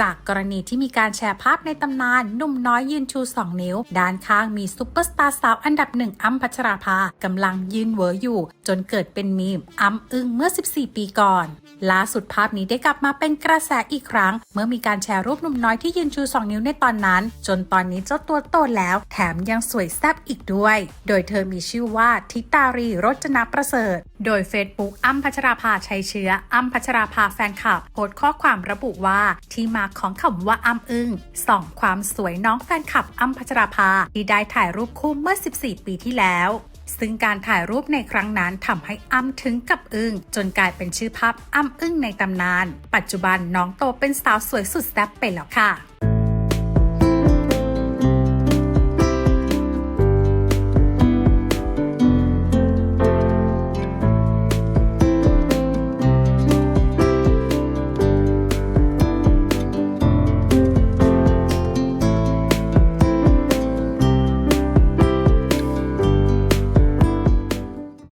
จากกรณีที่มีการแชร์ภาพในตำนานหนุ่มน้อยยืนชู 2 นิ้ว ด้านข้างมีซุปเปอร์สตาร์สาวอันดับหนึ่งอ้ำพัชราภากำลังยืนเหวออยู่ จนเกิดเป็นมีมอ้ำอึ้งเมื่อ 14 ปีก่อนล่าสุดภาพนี้ได้กลับมาเป็นกระแสอีกครั้ง เมื่อมีการแชร์รูปหนุ่มน้อยที่ยืนชู 2 นิ้วในตอนนั้น จนตอนนี้เจ้าตัวโตแล้ว แถมยังสวยแซ่บอีกด้วย โดยเธอมีชื่อว่าทิตารีรจนประเสริฐ โดย Facebook อ้ำพัชราภาชัยเชื้ออ้ำพัชราภาแฟนคลับโพสต์ข้อความระบุว่าทที่มาของคำว่าอ้ำอึ้งส่องความสวยน้องแฟนคลับอ้ำพัชราภาที่ได้ถ่ายรูปคู่เมื่อ 14 ปีที่แล้วซึ่งการถ่ายรูปในครั้งนั้นทำให้อ้ำถึงกับอึ้งจนกลายเป็นชื่อภาพอ้ำอึ้งในตำนาน ปัจจุบันน้องโตเป็นสาวสวยสุดแซ่บไปแล้วค่ะ